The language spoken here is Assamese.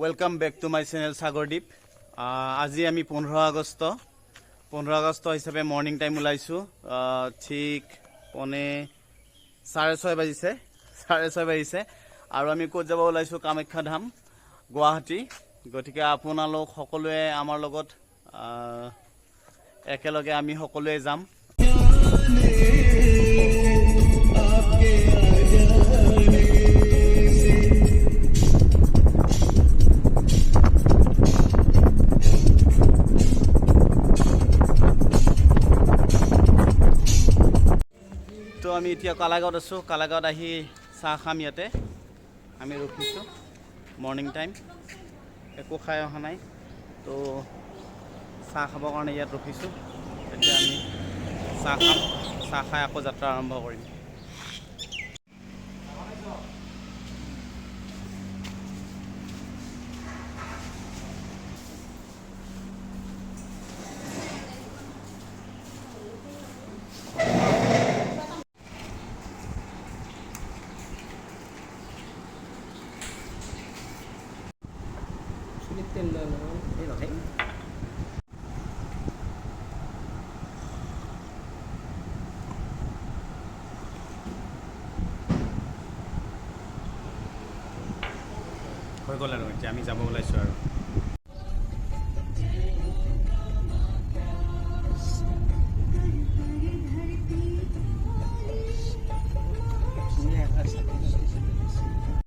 Welcome back to my channel Sagardweep আজি আমি পোন্ধৰ আগষ্ট। পোন্ধৰ আগষ্ট হিচাপে মৰ্ণিং টাইম ওলাইছোঁ। ঠিক পনে চাৰে ছয় বাজিছে। চাৰে ছয় বাজিছে। আৰু আমি ক'ত যাব ওলাইছোঁ? কামাখ্যা ধাম, গুৱাহাটী। গতিকে আপোনালোক সকলোৱে আমাৰ লগত একেলগে আমি সকলোৱে যাম। তো আমি এতিয়া কালাগাঁৱত আছোঁ। কালাগাঁৱত আহি চাহ খাম ইয়াতে। আমি ৰখিছোঁ। মৰ্ণিং টাইম একো খাই অহা নাই। তো চাহ খাবৰ কাৰণে ইয়াত ৰখিছোঁ। এতিয়া আমি চাহ খাম। চাহ খাই আকৌ যাত্ৰা আৰম্ভ কৰিম। Sulit yan na naman. এই ৰহে হৈ গ'ল আৰু এতিয়া আমি যাব ওলাইছোঁ আৰু